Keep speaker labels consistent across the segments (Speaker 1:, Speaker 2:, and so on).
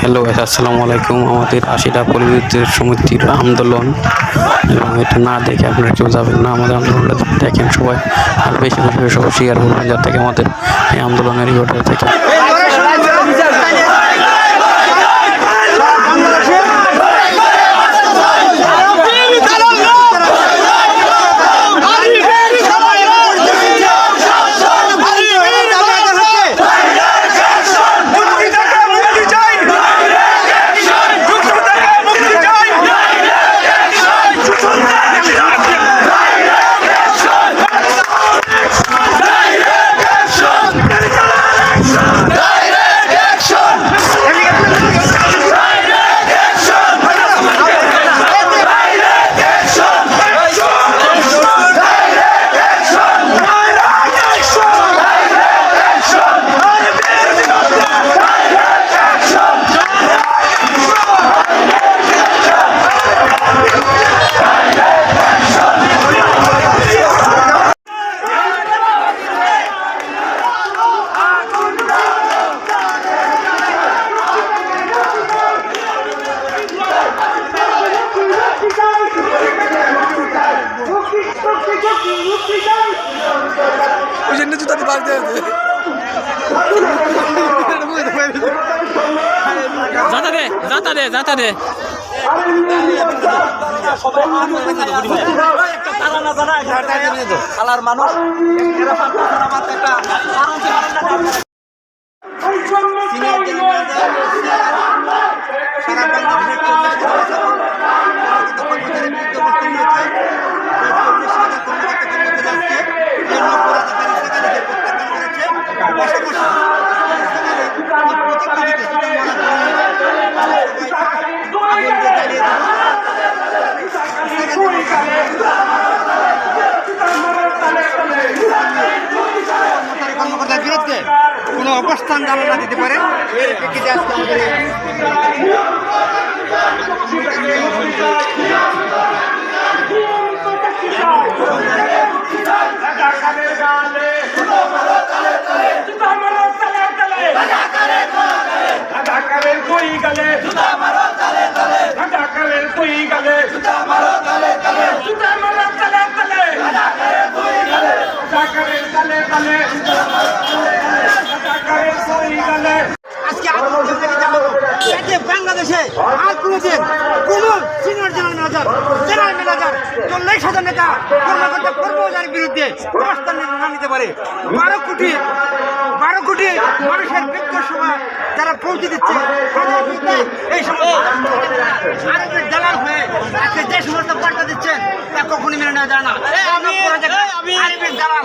Speaker 1: Hello আসসালামু আলাইকুম। আমাদের আশিটা পরিবর্তিত সমিতির আন্দোলন এবং এটা না দেখে আপনারা কেউ যাবেন না। আমাদের আন্দোলনটা দেখেন সবাই। আর বেশি বেশি সবাই শেয়ার করবেন থেকে আমাদের এই আন্দোলনের ইয়েটা থেকে
Speaker 2: দিয়ে
Speaker 3: যাতা দে যাতা দে যাতা দে
Speaker 2: খালার মানুষ কর্মকর্তার বিরুদ্ধে কোনো অবস্থান জানা না দিতে পারে এর প্রেক্ষিতে আজকে আমাদের এই
Speaker 4: ঢাকারের কই গেলে ঢাকারের কই গেলে জুতা মারো তালে তালে ঢাকারের তালে তালে ঢাকারের কই গেলে
Speaker 2: আজকে আন্দোলন থেকে জানাবো যাতে বাংলাদেশে আর কোনোদিন কোন senior general manager general manager চল্লিশ হাজার নেতা কর্মকর্তা কর্মচারীর বিরুদ্ধে অবস্থান না নিতে পারে। বারো কোটি বারো কোটি মানুষের বৃদ্ধ সভা যারা পৌঁছে দিচ্ছে। এই সমস্ত আরবের দালাল হয়ে আজকে যে সমস্ত বার্তা দিচ্ছেন তা কখনই মেনে নেওয়া যায় না। আরবের দালাল।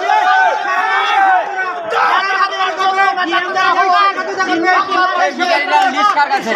Speaker 2: লিস্ট কার কাছে